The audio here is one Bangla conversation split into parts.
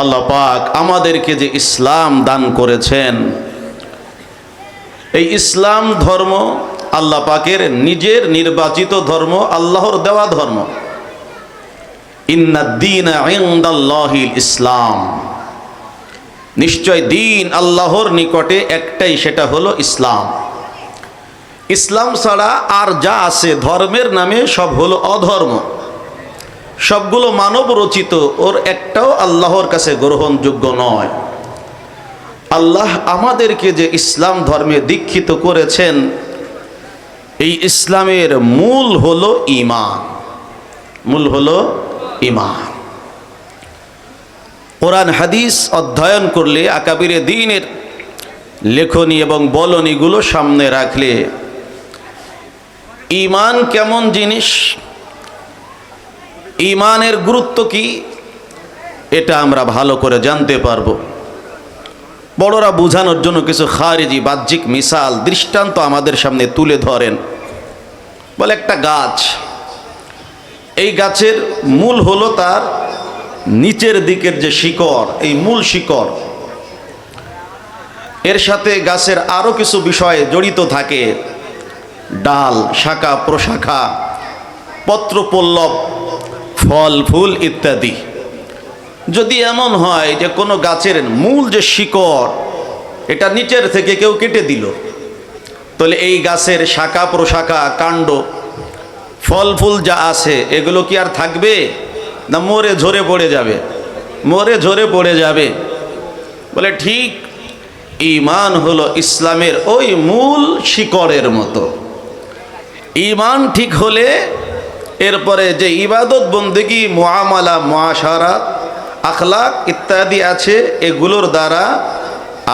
আল্লাহ পাক আমাদেরকে যে ইসলাম দান করেছেন, এই ইসলাম ধর্ম আল্লাহ পাকের নিজের নির্বাচিত ধর্ম, আল্লাহর দেওয়া ধর্ম। ইসলাম। নিশ্চয় দিন আল্লাহর নিকটে একটাই, সেটা হলো ইসলাম। ইসলাম ছাড়া আর যা আছে ধর্মের নামে সব হলো অধর্ম। সবগুলো মানব রচিত, ওর একটাও আল্লাহর কাছে গ্রহণযোগ্য নয়। আল্লাহ আমাদেরকে যে ইসলাম ধর্মে দীক্ষিত করেছেন, এই ইসলামের মূল হলো ইমান মূল হলো ইমান কোরআন হাদিস অধ্যয়ন করলে, আকাবিরে দিনের লেখনী এবং বলনীগুলো সামনে রাখলে ইমান কেমন জিনিস? ইমানের গুরুত্ব কি? এটা আমরা ভালো করে জানতে পারব। বড়রা বোঝানোর জন্য কিছু খারিজি, বাহ্যিক মিসাল দৃষ্টান্ত আমাদের সামনে তুলে ধরেন। বলে একটা গাছ। এই গাছের মূল হলো তার নিচের দিকের যে শিকড়, এই মূল শিকড়। এর সাথে গাছের আরও কিছু বিষয় জড়িত থাকে। ডাল, শাখা, প্রশাখা, পত্রপল্লব ফল, ফুল ইত্যাদি। যদি এমন হয় যে কোনো গাছের মূল যে শিকড়, এটা নিচের থেকে কেউ কেটে দিল, তাহলে এই গাছের শাখা প্রশাখা কাণ্ড, ফল, ফুল যা আছে, এগুলো কি আর থাকবে? না মরে ঝরে পড়ে যাবে? মরে ঝরে পড়ে যাবে। বলে ঠিক ইমান হলো ইসলামের ওই মূল শিকড়ের মতো। ইমান ঠিক হলে এরপরে যে ইবাদত বন্দেগি মহামালা মহাসারাত আখলাক ইত্যাদি আছে, এগুলোর দ্বারা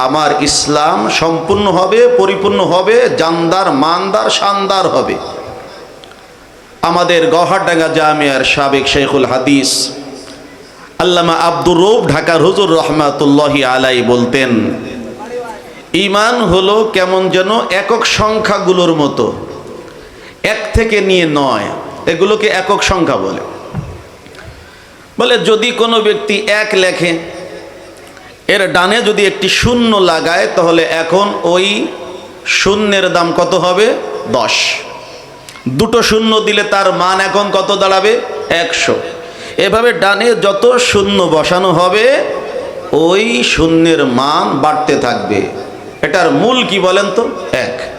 আমার ইসলাম সম্পূর্ণ হবে, পরিপূর্ণ হবে, জানদার, মানদার, শানদার হবে। আমাদের গহারডাঙ্গা জামিয়ার সাবেক শেখুল হাদিস আল্লামা আব্দুর রৌফ ঢাকার হুজুর রহমাতুল্লাহি আলাই বলতেন ইমান হলো কেমন যেন একক সংখ্যাগুলোর মতো, এক থেকে নিয়ে নয় এগুলোকে একক সংখ্যা বলে। বলে যদি কোনো ব্যক্তি এক লেখে, এর ডানে যদি একটি শূন্য লাগায়, তাহলে এখন ওই শূন্যের দাম কত হবে? দশ। দুটো শূন্য দিলে তার মান এখন কত দাঁড়াবে? একশো। এভাবে ডানে যত শূন্য বসানো হবে, ওই শূন্যের মান বাড়তে থাকবে। এটার মূল কি বলেন তো? এক।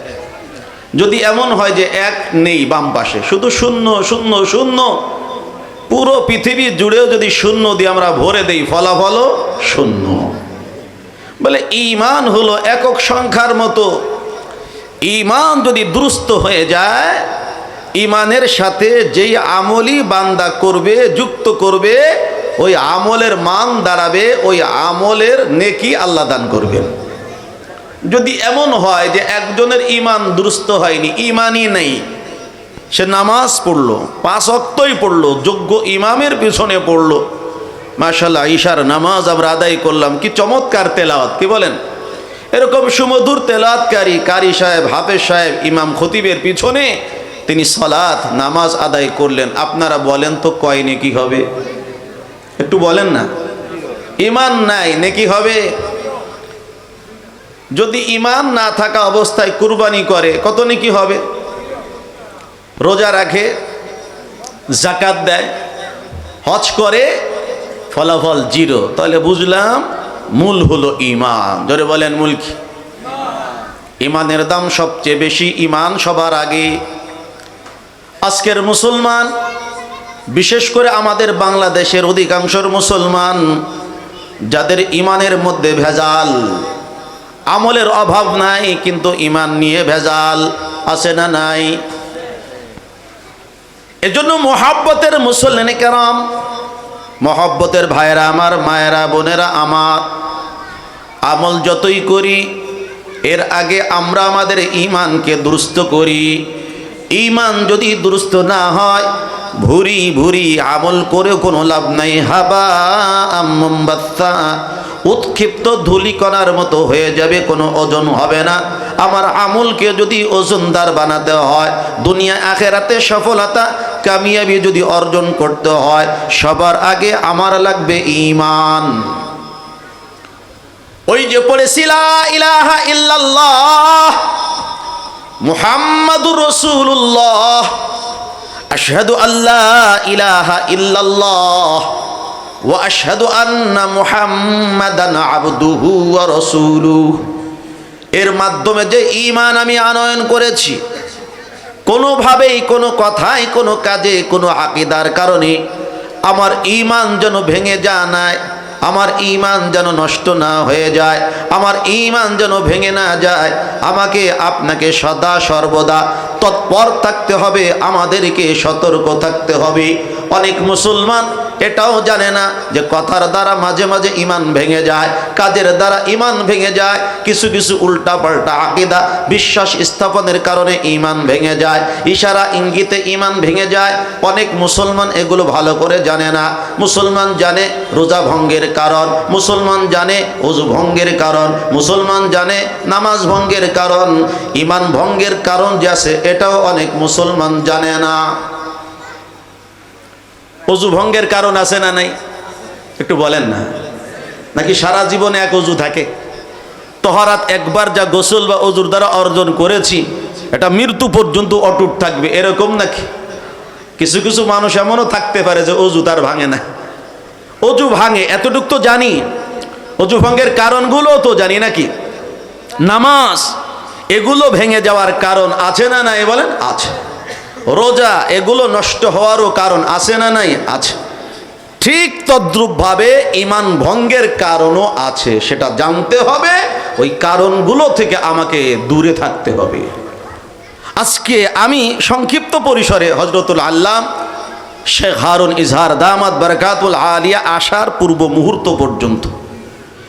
যদি এমন হয় যে এক নেই বাম পাশে, শুধু শূন্য শূন্য শূন্য, পুরো পৃথিবী জুড়েও যদি শূন্য দিয়ে আমরা ভরে দেই, ফলাফলও শূন্য। বলে ইমান হলো একক সংখ্যার মতো। ইমান যদি দুরুস্ত হয়ে যায় ইমানের সাথে যেই আমলই বান্দা করবে, যুক্ত করবে, ওই আমলের মান দাঁড়াবে, ওই আমলের নেকি আল্লাহ দান করবেন। যদি এমন হয় যে একজনের ইমান দুরুস্ত হয়নি ইমানই নেই। সে নামাজ পড়ল, পাঁচ অক্তই পড়ল, যোগ্য ইমামের পিছনে পড়ল। মাশাল্লাহ ঈশার নামাজ আমরা আদায় করলাম। কি চমৎকার তেলাওয়াত, কি বলেন? এরকম সুমধুর তেলাওয়াতকারী কারি সাহেব, হাফেজ সাহেব, ইমাম খতিবের পিছনে তিনি সলাৎ নামাজ আদায় করলেন। আপনারা বলেন তো কয় নেকি হবে? একটু বলেন না। ইমান নাই, নেকি হবে? যদি ইমান না থাকা অবস্থায় কুরবানি করে, কত নেকি হবে? রোজা রাখে জাকাত দেয়, হজ করে, ফলাফল জিরো। তাহলে বুঝলাম, মূল হলো ইমান ধরে বলেন, মূল কি? ইমানের দাম সবচেয়ে বেশি ইমান সবার আগে। আজকের মুসলমান, বিশেষ করে আমাদের বাংলাদেশের অধিকাংশর মুসলমান, যাদের ইমানের মধ্যে ভেজাল আমলের অভাব নাই, কিন্তু ইমান নিয়ে ভেজাল আছে না নাই? এজন্য মহাব্বতের মুসল্লিন কেরাম, মহব্বতের ভাইয়েরা আমার, মায়েরা, বোনেরা আমার, আমল যতই করি, এর আগে আমরা আমাদের ইমানকে দুরুস্ত করি। ইমান যদি দুরুস্ত না হয়, ভুরি ভুরি আমল করে কোনো লাভ নাই। হাবা মোমবাত্তা উৎক্ষিপ্ত ধুলিকণার মতো হয়ে যাবে, কোনো ওজন হবে না। আমার আমলকে যদি ওজনদার বানাতে হয়, দুনিয়া আখেরাতে সফলতা, কামিয়াবি যদি অর্জন করতে হয়, সবার আগে আমার লাগবে ইমান ওই যে পড়েছিলা ইলাহা মুহাম্মাদুর রসুল্লাহ আল্লাহ ইলাহা ইল্লাল্লাহ। এর মাধ্যমে যে ঈমান আমি আনয়ন করেছি, কোনোভাবেই, কোনো কথায় কোনো কাজে, কোনো আকিদার কারণে আমার ঈমান যেন ভেঙে যা নাই আমার ঈমান যেন নষ্ট না হয়ে যায়, আমার ঈমান যেন ভেঙে না যায়, আমাকে আপনাকে সদা সর্বদা তৎপর থাকতে হবে, আমাদেরকে সতর্ক থাকতে হবে। অনেক মুসলমান এটাও জানে না যে কথার দ্বারা মাঝে মাঝে ইমান ভেঙে যায়, কাজের দ্বারা ইমান ভেঙে যায়, কিছু কিছু উল্টা পাল্টা আকিদা, বিশ্বাস স্থাপনের কারণে ইমান ভেঙে যায়, ইশারা ইঙ্গিতে ইমান ভেঙে যায়। অনেক মুসলমান এগুলো ভালো করে জানে না। মুসলমান জানে রোজা ভঙ্গের কারণ, মুসলমান জানে অজু ভঙ্গের কারণ, মুসলমান জানে নামাজ ভঙ্গের কারণ। ইমান ভঙ্গের কারণ যে আছে এটাও অনেক মুসলমান জানে না। অজু ভঙ্গের কারণ আছে না নাই? একটু বলেন না। নাকি সারা জীবনে এক অজু থাকে? তহরাত একবার যা গোসল বা অজুর দ্বারা অর্জন করেছি, এটা মৃত্যু পর্যন্ত অটুট থাকবে। এরকম নাকি? কিছু কিছু মানুষ এমনও থাকতে পারে যে অজু তার ভাঙে না। অজু ভাঙে, এতটুক তো জানি। অজু ভঙ্গের কারণগুলো তো জানি নাকি? নামাজ এগুলো ভেঙে যাওয়ার কারণ আছে না নাই বলেন? আছে। রোজা এগুলো নষ্ট হওয়ারও কারণ আছে না নাই? আছে। ঠিক তদ্রুপভাবে ইমান ভঙ্গের কারণও আছে, সেটা জানতে হবে। ওই কারণগুলো থেকে আমাকে দূরে থাকতে হবে। আজকে আমি সংক্ষিপ্ত পরিসরে হজরতুল আল্লাহ শেখ হারুন ইজহার দামাত বারকাতুল আলিয়া আসার পূর্ব মুহূর্ত পর্যন্ত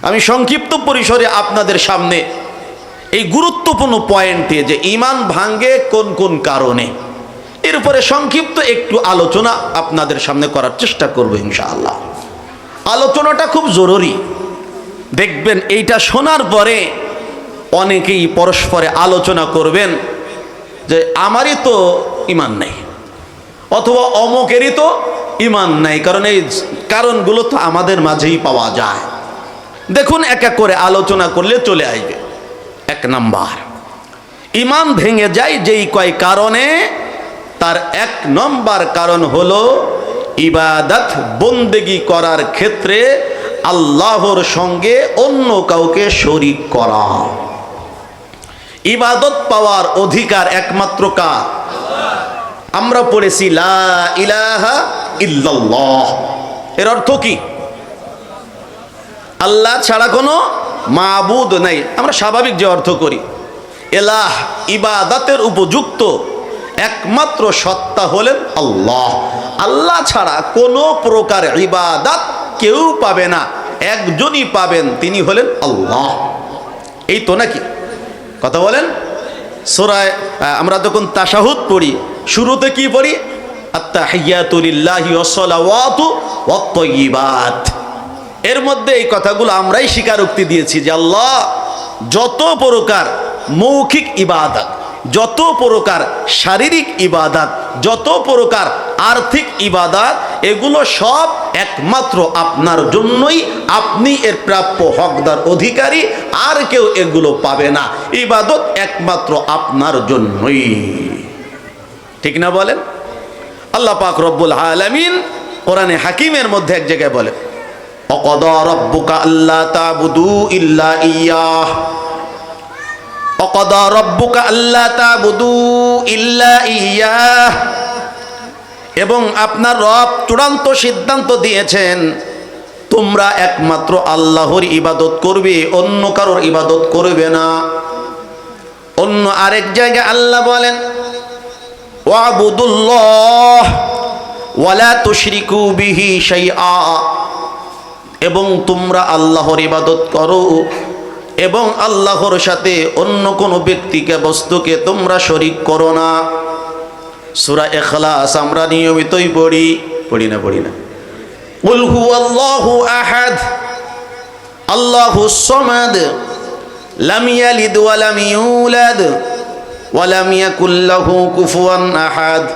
আমি সংক্ষিপ্ত পরিসরে আপনাদের সামনে এই গুরুত্বপূর্ণ পয়েন্টে যে ইমান ভাঙ্গে কোন কোন কারণে। এর উপরে সংক্ষিপ্ত একটু আলোচনা আপনাদের সামনে করার চেষ্টা করব ইনশাআল্লাহ। আলোচনাটা খুব জরুরি। দেখবেন এইটা শোনার পরে অনেকেই পরস্পরে আলোচনা করবেন যে, আমারই তো ইমান নেই। অথবা, অমকেরই তো ইমান নাই। কারণ এই কারণগুলো তো আমাদের মাঝেই পাওয়া যায়। দেখুন, এক এক করে আলোচনা করলে চলে আসবে। এক নাম্বার। ইমান ভেঙে যায় যেই কয় কারণে, তার এক নম্বর কারণ হলো ইবাদত বন্দেগি করার ক্ষেত্রে আল্লাহর সঙ্গে অন্য কাউকে শরিক করা। ইবাদত পাওয়ার অধিকার একমাত্র কার? আমরা পড়েছি, লা ইল্লাল্লাহ। এর অর্থ কি? আল্লাহ ছাড়া কোনো মাবুদ নাই। আমরা স্বাভাবিক যে অর্থ করি। এলাহ, ইবাদাতের উপযুক্ত একমাত্র সত্তা হলেন আল্লাহ। আল্লাহ ছাড়া কোনো প্রকার ইবাদাত কেউ পাবে না। একজনই পাবেন, তিনি হলেন আল্লাহ। এই তো নাকি? কথা বলেন? সোরায় আমরা যখন তাসাহুদ পড়ি, শুরুতে কি পড়ি? আত্মাহিয়াতুলিল্লাহি ওয়াসসালাওয়াতু ওয়াত এর মধ্যে এই কথাগুলো আমরাই স্বীকারোক্তি দিয়েছি যে আল্লাহ যত প্রকার মৌখিক ইবাদত, যত প্রকার শারীরিক ইবাদাত, যত প্রকার আর্থিক ইবাদাত, এগুলো সব একমাত্র আপনার জন্যই আপনি এর প্রাপ্য হকদার অধিকারী, আর কেউ এগুলো পাবে না। ইবাদত একমাত্র আপনার জন্যই। ঠিক না বলেন? আল্লাহ পাক রব্বুল আলামিন কোরআনে হাকিমের মধ্যে এক জায়গায় বলেন অকদা অকদা ইল্লা এবং আপনার রব চূড়ান্ত সিদ্ধান্ত দিয়েছেন, তোমরা একমাত্র আল্লাহর ইবাদত করবে, অন্য কারোর ইবাদত করবে না। অন্য আরেক জায়গায় আল্লাহ বলেন, ওয়াবুদুল্লাহ, ওয়ালা তুশরিকু বিহি শাইআ। এবং তোমরা আল্লাহর ইবাদত করো এবং আল্লাহর সাথে অন্য কোনো ব্যক্তিকে, বস্তুকে তোমরা শরিক করো না। সুরা এখলাস আমরা নিয়মিতই পড়ি। পড়ি না পড়ি না। উল হু আল্লাহু আল্লাহু কুফুয়ান আহাদ।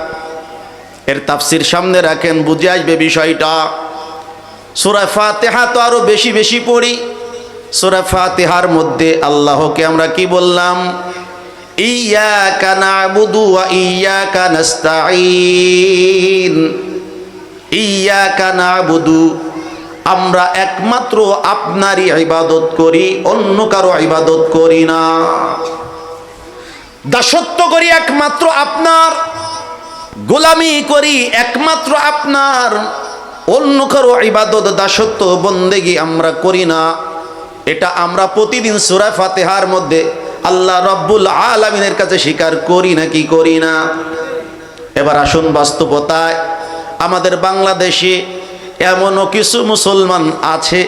এর তাফসীর সামনে রাখেন, বুঝে আসবে বিষয়টা। সূরা ফাতিহা তো আরও বেশি বেশি পড়ি। সুরা ফাতিহার মধ্যে আল্লাহকে আমরা কি বললাম? নাস্তাঈন। ইয়াকা নাবুদু। আমরা একমাত্র আপনারই ইবাদত করি, অন্য কারও ইবাদত করি না। দাসত্ব করি একমাত্র আপনার। গোলামি করি একমাত্র আপনার। অন্য কারও ইবাদত দাসত্ব বন্দেগি আমরা করি না। এটা আমরা প্রতিদিন সুরা ফাতেহার মধ্যে আল্লাহ রব্বুল আলমিনের কাছে স্বীকার করি না কি করি না। এবার আসুন বাস্তবতায়, আমাদের বাংলাদেশে এমনও কিছু মুসলমান আছে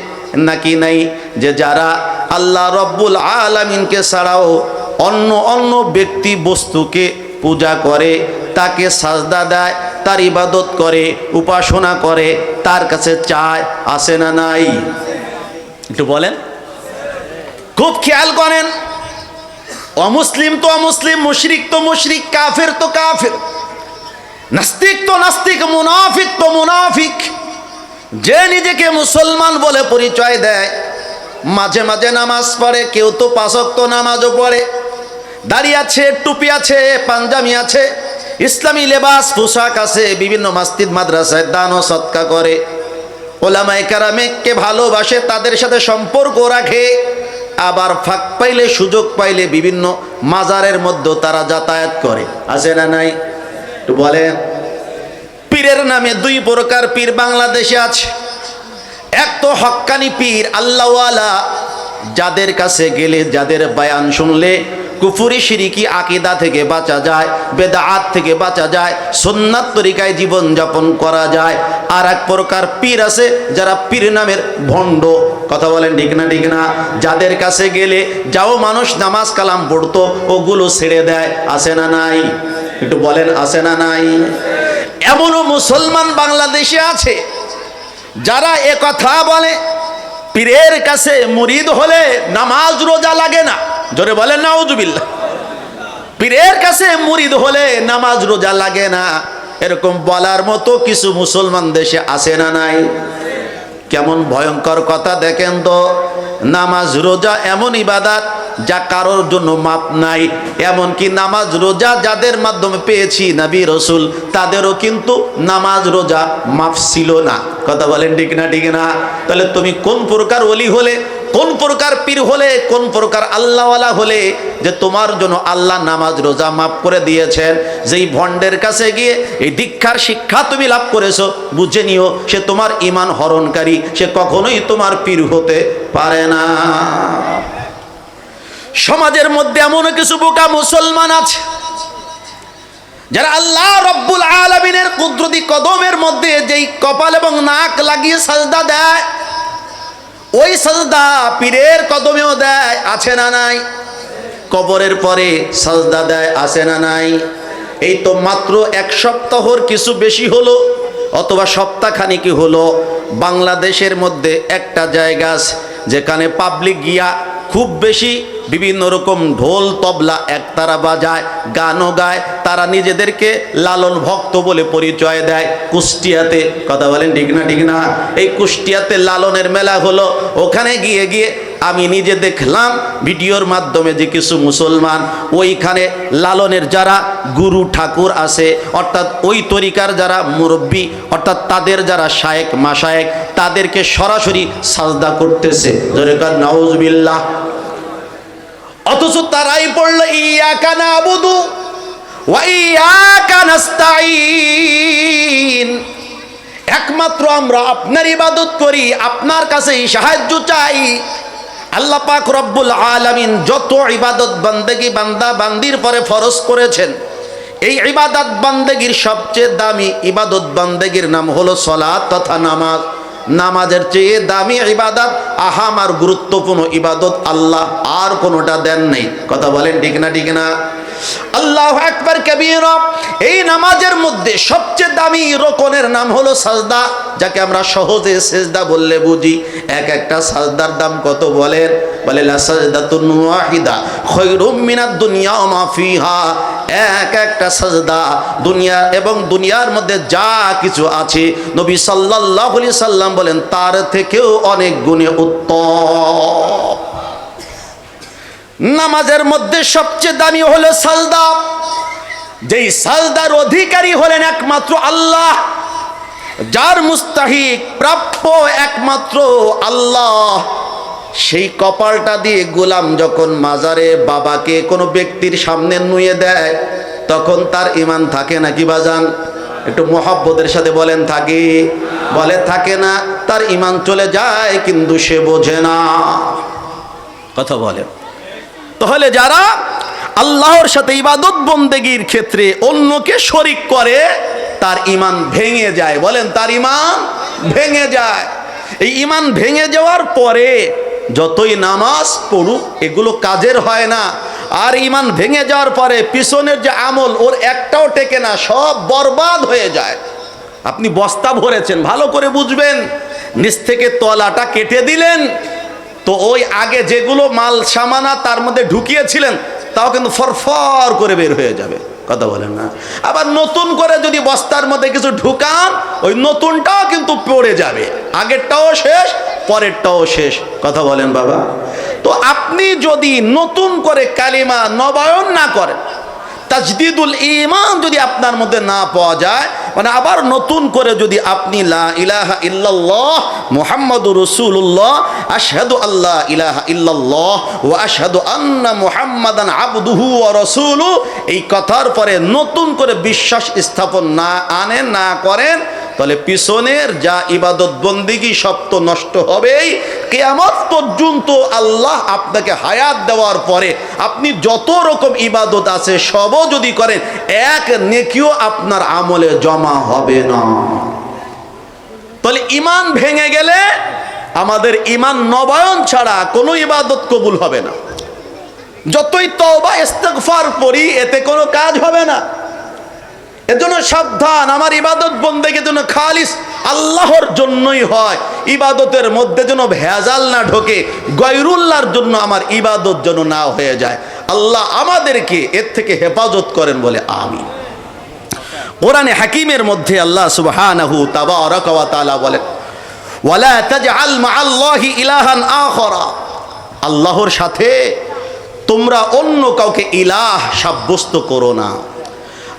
নাকি নাই যে যারা আল্লাহ রব্বুল আলমিনকে ছাড়াও অন্য অন্য ব্যক্তি বস্তুকে পূজা করে, তাকে সাজদা দেয় তার ইবাদত করে, উপাসনা করে, তার কাছে চায়, আসে না নাই? একটু বলেন। খুব খেয়াল করেন, অমুসলিম তো অমুসলিম, মুশরিক তো মুশরিক, কাফের তো কাফের, নাস্তিক তো নাস্তিক, মুনাফিক তো মুনাফিক। যে নিজেকে মুসলমান বলে পরিচয় দেয়, মাঝে মাঝে নামাজ পড়ে, কেউ তো পাঁচক্ত নামাজও পড়ে। দাড়ি আছে, টুপি আছে পাঞ্জামি আছে ইসলামী লেবাস, পোশাক আছে, বিভিন্ন মাস্তিদ মাদ্রাসায় দান ও সৎকা করে। ওলামাই কারামেককে ভালোবাসে, তাদের সাথে সম্পর্ক রাখে। আবার ফাঁক পাইলে, সুযোগ পাইলে বিভিন্ন মাজারের মধ্যে তারা যাতায়াত করে। আছে না নাই? একটু বলেন। পীরের নামে দুই প্রকার পীর বাংলাদেশে আছে। এক তো হক্কানি পীর, আল্লাহওয়ালা, যাদের কাছে গেলে, যাদের বায়ান শুনলে কুফুরি শিরিকি আকিদা থেকে বাঁচা যায়, বেদাআত থেকে বাঁচা যায়, সুন্নাত তরিকায় জীবন যাপন করা যায়। আর এক প্রকার পীর আছে যারা পীর নামের ভণ্ড। কথা বলেন ঠিক না ঠিক না? যাদের কাছে গেলে যাও মানুষ নামাজ কালাম পড়তো, ওগুলো ছেড়ে দেয়। আসে না নাই? একটু বলেন আসে না নাই? এমনও মুসলমান বাংলাদেশে আছে যারা এ কথা বলে, পীরের কাছে মুরিদ হলে নামাজ রোজা লাগে না। জোরে বলেন নাউজুবিল্লা পীরের কাছে মুরিদ হলে নামাজ রোজা লাগে না। এরকম বলার মতো কিছু মুসলমান দেশে আসে না নাই? কেমন ভয়ঙ্কর কথা দেখেন তো। নামাজ রোজা এমন ইবাদাত যা কারোর জন্য মাপ নাই। এমনকি নামাজ রোজা যাদের মাধ্যমে পেয়েছি নবী রসুল, তাদেরও কিন্তু নামাজ রোজা মাপ ছিল না। কথা বলেন ঠিক না ঠিক না? তাহলে তুমি কোন প্রকার অলি হলে কোন প্রকার পীর হলে, কোন প্রকার আল্লাহওয়ালা হলে, যে তোমার জন্য আল্লাহ নামাজ, রোজা মাফ করে দিয়েছেন, যেই ভণ্ডের কাছে গিয়ে এই দীক্ষার শিক্ষা তুমি লাভ করেছ, বুঝে নিও, সে তোমার ইমান হরণকারী, সে কখনোই তোমার পীর হতে পারে না। সমাজের মধ্যে এমন কিছু বোকা মুসলমান আছে, যারা আল্লাহ রব্বুল আলমিনের কুদরতি কদমের মধ্যে যেই কপাল এবং নাক লাগিয়ে সাজদা দেয় ওই সাজদা পীরের কদমেও দেয়, আছে না নাই? কবরের পরে সাজদা দেয়, আছে না নাই? এই তো মাত্র এক সপ্তাহর কিছু বেশি হলো, অথবা সপ্তাহখানিকি হলো। বাংলাদেশের মধ্যে একটা জায়গা যেখানে পাবলিক গিয়া খুব বেশি বিভিন্ন রকম ঢোল, তবলা একতারা বাজায়, গানও গায়। তারা নিজেদেরকে লালন ভক্ত বলে পরিচয় দেয়। কুষ্টিয়াতে, কথা বলেন ঠিক না ঠিক না? এই কুষ্টিয়াতে লালনের মেলা হলো। ওখানে গিয়ে গিয়ে আমি নিজে দেখলাম ভিডিওর মাধ্যমে যে কিছু মুসলমান, ওইখানে লালনের যারা গুরু ঠাকুর আছে, অর্থাৎ ওই তরিকার যারা মুরব্বী, অর্থাৎ তাদের যারা শায়েক মাসায়েক তাদেরকে সরাসরি সাজদা করতেছে। নওয়াজবিল্লাহ অথচ তারাই পড়ল ইয়া কানা আবুদু একমাত্র আমরা আপনার ইবাদত করি, আপনার কাছেই সাহায্য চাই। আল্লাহ পাক রব্বুল আলামিন যত ইবাদত বান্দেগি, বান্দা বান্দির পরে ফরজ করেছেন, এই ইবাদত বান্দেগির সবচেয়ে দামি ইবাদত বান্দেগির নাম হলো সলাৎ তথা নামাজ। নামাজের চেয়ে দামি ইবাদত, আহাম আর গুরুত্বপূর্ণ ইবাদত আল্লাহ আর কোনোটা দেন নেই। কথা বলেন ঠিক না ঠিক না? আল্লাহ একবার কবির, এই নামাজের মধ্যে সবচেয়ে দামি রোকনের নাম হলো সাজদা, যাকে আমরা সহজে সেজদা বললে বুঝি। এক একটা সাজদার দাম কত বলেন? বলে, লা সাজদাতুন ওয়াহিদা, খায়রুম মিনাদ দুনিয়া ওয়া মা এক একটা সাজদা দুনিয়া এবং দুনিয়ার মধ্যে যা কিছু আছে, নবী আলাইহি সাল্লাম বলেন, তার থেকেও অনেক গুণে উত্তম। নামাজের মধ্যে সবচেয়ে দামি হলো সালদা যেই সালদার অধিকারী হলেন একমাত্র আল্লাহ, যার মুস্তাহিক প্রাপ্য একমাত্র আল্লাহ। সেই কপালটা দিয়ে গোলাম যখন মাজারে বাবাকে কোনো ব্যক্তির সামনে নুয়ে দেয়, তখন তার ইমান থাকে নাকি বাজান? একটু মোহাব্বতের সাথে বলেন, থাকে। বলে, থাকে না, তার ইমান চলে যায়, কিন্তু সে বোঝে না। কথা বলেন তাহলে যারা আল্লাহর সাথে ইবাদত বন্দেগীর ক্ষেত্রে অন্যকে শরিক করে, তার ইমান ভেঙে যায়। বলেন, তার ইমান ভেঙে যায়। এই ইমান ভেঙে যাওয়ার পরে যতই নামাজ পড়ুক, এগুলো কাজের হয় না। আর ইমান ভেঙে যাওয়ার পরে পিছনের যে আমল, ওর একটাও টেকে না, সব বরবাদ হয়ে যায়। আপনি বস্তা ভরেছেন, ভালো করে বুঝবেন। নিচ থেকে তলাটা কেটে দিলেন, তো ওই আগে যেগুলো মাল সামানা তার মধ্যে ঢুকিয়েছিলেন, তাও কিন্তু ফরফর করে বের হয়ে যাবে। কথা বলেন না। আবার নতুন করে যদি বস্তার মধ্যে কিছু ঢুকান, ওই নতুনটাও কিন্তু পড়ে যাবে। আগেরটাও শেষ, পরেরটাও শেষ। কথা বলেন বাবা। তো আপনি যদি নতুন করে কালিমা নবায়ন না করেন, তাজদিদুল ইমান যদি আপনার মধ্যে না পাওয়া যায় মানে আবার নতুন করে যদি আপনি লা ইলাহা ইল্লাল্লাহ মুহাম্মাদুর রাসূলুল্লাহ, আশহাদু আল্লাহ ইলাহা ইল্লাল্লাহ ওয়া আশহাদু আন্না মুহাম্মাদান আবদুহু ওয়া রাসূলু এই কথার পরে নতুন করে বিশ্বাস স্থাপন না আনেন, না করেন তাহলে পিছনের যা ইবাদত বন্দিগি সব তো নষ্ট হবেই। কেয়ামত পর্যন্ত আল্লাহ আপনাকে হায়াত দেওয়ার পরে আপনি যত রকম ইবাদত আছে সবও যদি করেন, এক নেকিও আপনার আমলে জমা হবে না। তাহলে ইমান ভেঙে গেলে আমাদের ইমান নবায়ন ছাড়া কোনো ইবাদত কবুল হবে না। যতই তওবা, ইস্তেগফার পড়ি এতে কোনো কাজ হবে না। এজন্য সাবধান, আমার ইবাদত বন্দেকে যেন খালিস, আল্লাহর জন্যই হয়। ইবাদতের মধ্যে যেন ভেজাল না ঢোকে গৈরুল্লাহর জন্য আমার ইবাদত যেন না হয়ে যায়। আল্লাহ আমাদেরকে এর থেকে হেফাজত করেন বলে আমি কোরআনে হাকিমের মধ্যে আল্লাহ সুবহানাহু তাবারাক তাআলা বলেন, ওয়ালা তাজআল মাআল্লাহি ইলাহান আখরা। আল্লাহর সাথে তোমরা অন্য কাউকে ইলাহ সাব্যস্ত করো না।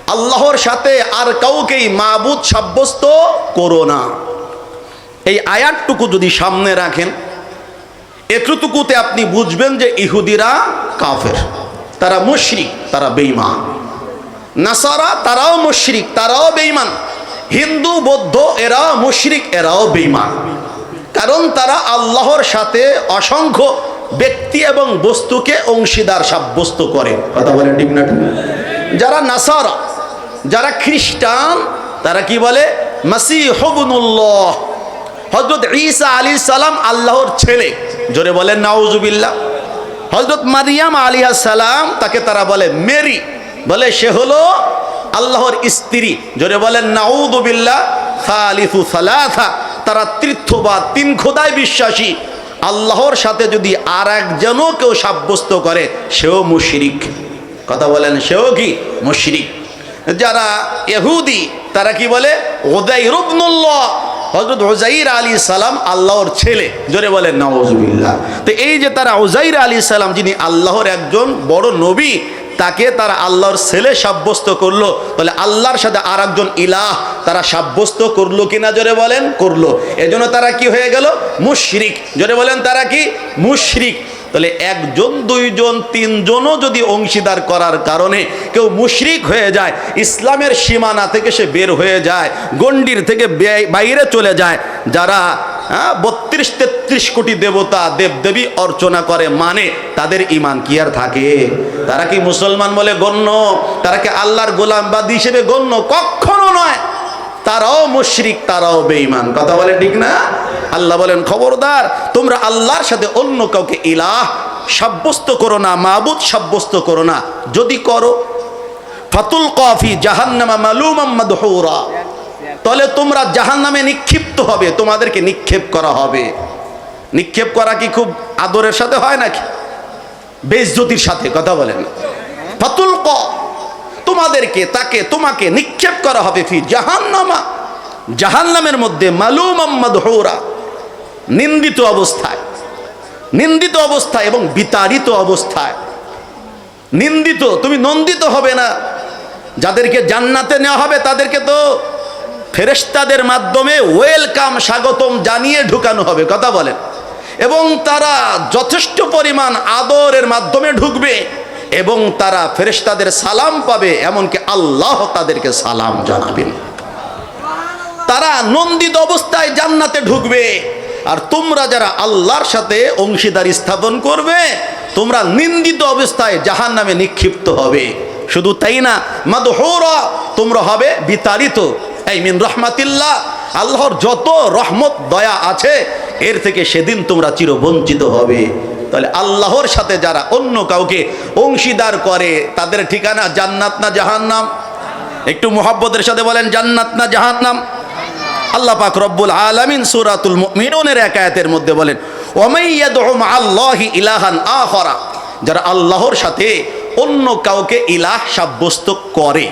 আল্লাহর সাথে আর কাউকেই মাবুদ সাব্যস্ত করো না। এই আয়াতটুকু যদি সামনে রাখেন, এতটুকুতে আপনি বুঝবেন যে ইহুদিরা কাফের, তারা মুশরিক, তারা বেঈমান। নাসারা, তারাও মুশরিক, তারাও বেঈমান। হিন্দু, বৌদ্ধ এরাও মুশরিক, এরাও বেঈমান। কারণ তারা আল্লাহর সাথে অসংখ্য ব্যক্তি এবং বস্তুকে অংশীদার সাব্যস্ত করে। কথা বলেন ঠিক না? যারা নাসারা যারা খ্রিস্টান, তারা কি বলে? মাসিহবনুল্লাহ। হজরত ঈসা আলী সালাম আল্লাহর ছেলে। জোরে বলেন, নাউজুবিল্লাহ। হজরত মারিয়াম আলিয়া সালাম, তাকে তারা বলে মেরি। বলে সে হলো আল্লাহর স্ত্রী। জোরে বলেন নাউদুবিল্লাহ সালিসু সালাসা তারা তীর্থবাদ, তিন খোদায় বিশ্বাসী। আল্লাহর সাথে যদি আর একজনও কেউ সাব্যস্ত করে, সেও মুশরিক। কথা বলেন, সেও কি? মুশরিক। যারা ইহুদি, তারা কি বলে? ওদাই রুবনুল্লাহ হজরত ওজাইর আলী সালাম আল্লাহর ছেলে। জোরে বলেন নওয়াজুবিল্লাহ তো এই যে তারা ওজাইর আলী সালাম, যিনি আল্লাহর একজন বড় নবী, তাকে তারা আল্লাহর ছেলে সাব্যস্ত করল। তাহলে আল্লাহর সাথে আর একজন ইলাহ তারা সাব্যস্ত করল কিনা? জোরে বলেন, করল। এজন্য তারা কি হয়ে গেল? মুশরিক। জোরে বলেন, তারা কি? মুশরিক। তাহলে একজন, দুইজন, তিনজনও যদি অংশীদার করার কারণে কেউ মুশরিক হয়ে যায়, ইসলামের সীমানা থেকে সে বের হয়ে যায়, গণ্ডির থেকে বাইরে চলে যায়, যারা হ্যাঁ বত্রিশ, তেত্রিশ কোটি দেবতা দেবদেবী অর্চনা করে মানে তাদের ইমান কি আর থাকে? তারা কি মুসলমান বলে গণ্য? তারা কি আল্লাহর গোলামবাদী হিসেবে গণ্য? কখনো নয়। তারাও মুশরিক, তারাও বেঈমান। কথা বলে ঠিক না? আল্লাহ বলেন, খবরদার, তোমরা আল্লাহর সাথে অন্য কাউকে ইলাহ সাব্যস্ত করো না, মাবুদ সাব্যস্ত করো না। যদি করো ফাতুল কফি জাহান্নামা মালুমাম মাদহুরা। তাহলে তোমরা জাহান্নামে নিক্ষিপ্ত হবে, তোমাদেরকে নিক্ষেপ করা হবে। নিক্ষেপ করা কি খুব আদরের সাথে হয় নাকি? বেজ্জতির সাথে, কথা বলেন। ফাতুল ক তোমাদেরকে, তাকে, তোমাকে নিক্ষেপ করা হবে ফি জাহান্নামা। জাহান্নামের মধ্যে মালুম হৌরা নিন্দিত অবস্থায় নিন্দিত অবস্থায় এবং বিতাড়িত অবস্থায়। নিন্দিত, তুমি নন্দিত হবে না। যাদেরকে জান্নাতে নেওয়া হবে তাদেরকে তো ফেরেশতাদের মাধ্যমে ওয়েলকাম, স্বাগতম জানিয়ে ঢুকানো হবে, কথা বলেন। এবং তারা যথেষ্ট পরিমাণ আদরের মাধ্যমে ঢুকবে এবং তারা ফেরেশতাদের সালাম পাবে, এমনকি আল্লাহ তাদেরকে সালাম জানাবেন। তারা নন্দিত অবস্থায় জান্নাতে ঢুকবে। আর তোমরা যারা আল্লাহর সাথে অংশীদারি স্থাপন করবে, তোমরা নিন্দিত অবস্থায় জাহান নামে নিক্ষিপ্ত হবে। শুধু তাই না, মাদহৌরা তোমরা হবে বিতাড়িত। এই মিন রহমাতিল্লাহ, আল্লাহর যত রহমত, দয়া আছে, এর থেকে সেদিন তোমরা চিরবঞ্চিত হবে। তাহলে আল্লাহর সাথে যারা অন্য কাউকে অংশীদার করে, তাদের ঠিকানা জান্নাত না জাহান্নাম? একটু মোহাব্বতের সাথে বলেন, জান্নাত না জাহান্নাম? আল্লাহ পাক রব্বুল আলামিন সূরাতুল মুমিনুনের একায়াতের মধ্যে বলেন মাআল্লাহি ইলাহান আখরা যারা আল্লাহর সাথে অন্য কাউকে ইলাহ সাব্যস্ত করে।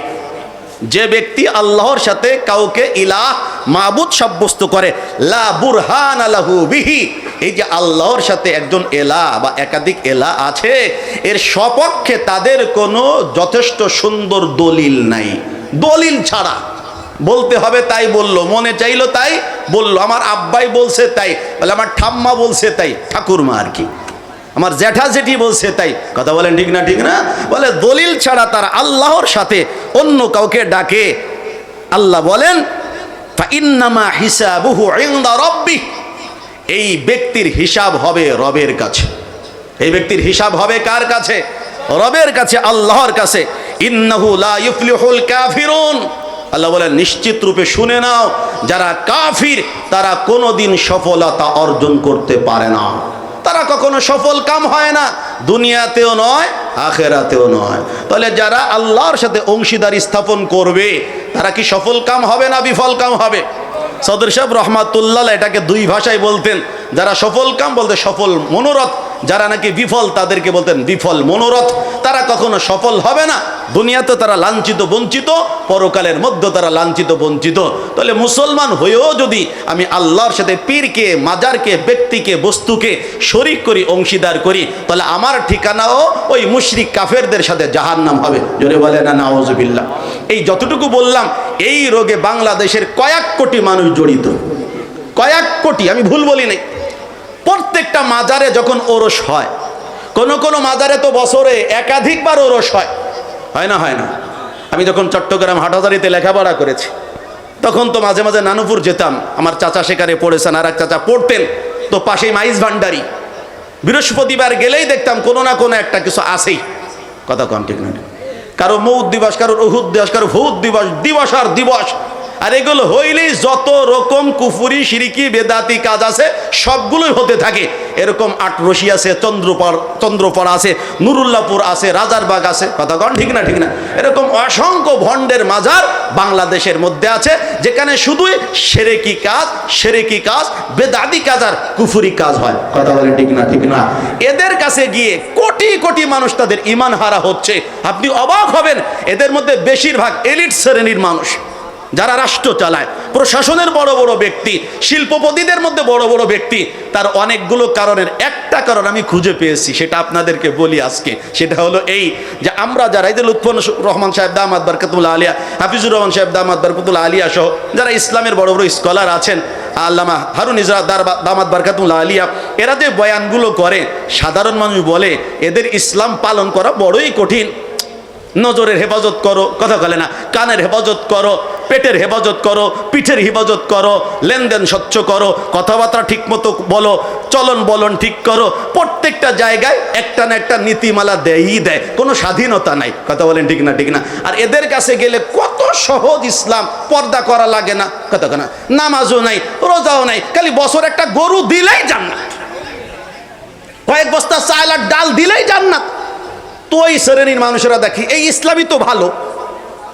যে ব্যক্তি আল্লাহর সাথে কাউকে ইলাহ মাবুদ সাব্যস্ত করে, লা বুরহান আলাহু বিহি। এই যে আল্লাহর সাথে একজন এলা বা একাধিক এলা আছে, এর সপক্ষে তাদের কোনো যথেষ্ট সুন্দর দলিল নাই। দলিল ছাড়া। বলতে হবে, তাই বলল। মনে চাইলো, তাই বলল। আমার আব্বাই বলছে তাই, বলে আমার ঠাম্মা বলছে তাই। ঠাকুরমা আর কি। আমার জ্যাঠা জেঠি বলছে তাই। কথা বলেন ঠিক না ঠিক না? বলে, দলিল ছাড়া তার আল্লাহর সাথে অন্য কাউকে ডাকে। আল্লাহ বলেন ইন্নামা হিসাবুহু রব্বি। এই ব্যক্তির হিসাব হবে রবের কাছে। এই ব্যক্তির হিসাব হবে কার কাছে? রবের কাছে, আল্লাহর কাছে। ইন্নাহু লা ইউফলিহুল কাফিরুন। আল্লাহ বলে নিশ্চিত রূপে শুনে নাও, যারা কাফির, তারা কোনোদিন সফলতা অর্জন করতে পারে না। তারা কখনো সফল কাম হয় না, দুনিয়াতেও নয়, আখেরাতেও নয়। তাহলে যারা আল্লাহর সাথে অংশীদারি স্থাপন করবে, তারা কি সফল কাম হবে না বিফল কাম হবে? সদর সাহেব রহমাতুল্লাহ এটাকে দুই ভাষায় বলতেন যারা সফল কাম বলতে সফল মনোরথ, যারা নাকি বিফল তাদেরকে বলতেন বিফল মনোরথ, তারা কখনো সফল হবে না। দুনিয়াতে তারা লাঞ্ছিত, বঞ্চিত, পরকালের মধ্যে তারা লাঞ্ছিত, বঞ্চিত। তাহলে মুসলমান হয়েও যদি আমি আল্লাহর সাথে পীরকে, মাজারকে, ব্যক্তিকে, বস্তুকে শরিক করি, অংশীদার করি, তাহলে আমার ঠিকানাও ওই মুশরিক কাফেরদের সাথে জাহান্নাম হবে। জোরে বলে না নাওজবিল্লা এই যতটুকু বললাম, এই রোগে বাংলাদেশের কয়েক কোটি মানুষ জড়িত। কয়েক কোটি, আমি ভুল বলি নাই। প্রত্যেকটা মাজারে যখন ওরস হয়, কোন কোন মাজারে তো বছরে একাধিকবার ওরস হয়। হয় না হয় না। আমি যখন চট্টগ্রাম হাটহাজারিতে লেখাপড়া করেছি, তখন তো মাঝে মাঝে নানুপুর যেতাম। আমার চাচা সেখানে পড়েছেন আর এক চাচা পড়তেন। তো পাশেই মাইজ ভান্ডারি। বৃহস্পতিবার গেলেই দেখতাম কোনো না কোনো একটা কিছু আসেই কথা কম ঠিক না কারও মৌদ দিবস কারও অহুদ দিবস কারও ভৌদ দিবস দিবস আর দিবস। আর এগুলো হইলেই যত রকম কুফুরি, সিরিকি, বেদাতি কাজ আছে, সবগুলোই হতে থাকে। এরকম আটরশি আছে চন্দ্রপাড় চন্দ্রপাড়া আছে নুরুল্লাপুর আছে, রাজারবাগ আছে, কথা কন ঠিক না ঠিক না। এরকম অসংখ্য ভণ্ডের মাজার বাংলাদেশের মধ্যে আছে, যেখানে শুধুই সেরেকি কাজ সেরেকি কাজ, বেদাতি কাজ আর কুফুরি কাজ হয়। কথা বলে ঠিক না ঠিক না। এদের কাছে গিয়ে কোটি কোটি মানুষ তাদের ইমান হারা হচ্ছে। আপনি অবাক হবেন, এদের মধ্যে বেশিরভাগ এলিট শ্রেণির মানুষ। যারা রাষ্ট্র চালায়, প্রশাসনের বড় বড় ব্যক্তি, শিল্পপতিদের মধ্যে বড় বড় ব্যক্তি, তার অনেকগুলো কারণের একটা কারণ আমি খুঁজে পেয়েছি, সেটা আপনাদেরকে বলি আজকে। সেটা হলো এই যে আমরা যারা, এই যে রহমান সাহেব দামাদ বারকাতুল্লাহ আলিয়া, হাফিজুর রহমান সাহেব দামাদ বারকাতুল্লাহ আলিয়া সহ যারা ইসলামের বড় বড় স্কলার আছেন, আল্লামা হারুন ইজরা দামাদ বারকাতুল্লাহ আলিয়া, এরা যে বয়ানগুলো করে, সাধারণ মানুষ বলে, এদের ইসলাম পালন করা বড়ই কঠিন। নজরের হেফাজত করো, কথা বলে না, কানের হেফাজত করো, পেটের হেফাজত করো, পিঠের হেফাজত করো, লেনদেন স্বচ্ছ করো, কথাবার্তা ঠিকমতো বলো, চলন বলন ঠিক করো, প্রত্যেকটা জায়গায় একটা না একটা নীতিমালা দেয়ই দেয়, কোনো স্বাধীনতা নাই, কথা বলেন ঠিক না ঠিক না। আর এদের কাছে গেলে কত সহজ ইসলাম, পর্দা করা লাগে না, কথা না। নামাজও নাই, রোজাও নাই, খালি বছর একটা গরু দিলেই জান্নাত। কয়েক বস্তা চাল আর ডাল দিলেই জান্নাত। তো ওই শ্রেণির মানুষেরা দেখি, এই ইসলামই তো ভালো।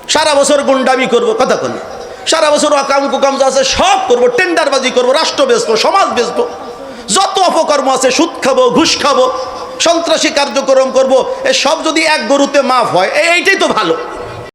সারা বছর গুন্ডামি করব, কথা কোন। সারা বছর অকাম কুকাম আছে সব করব, টেন্ডারবাজি করব, রাষ্ট্র বেচবো, সমাজ বেচবো। যত অপকর্ম আছে, সুদ খাব, ঘুষ খাব, সন্ত্রাসী কার্যক্রম করব এ সব যদি এক গরুতে মাফ হয় এই- এইটাই তো ভালো।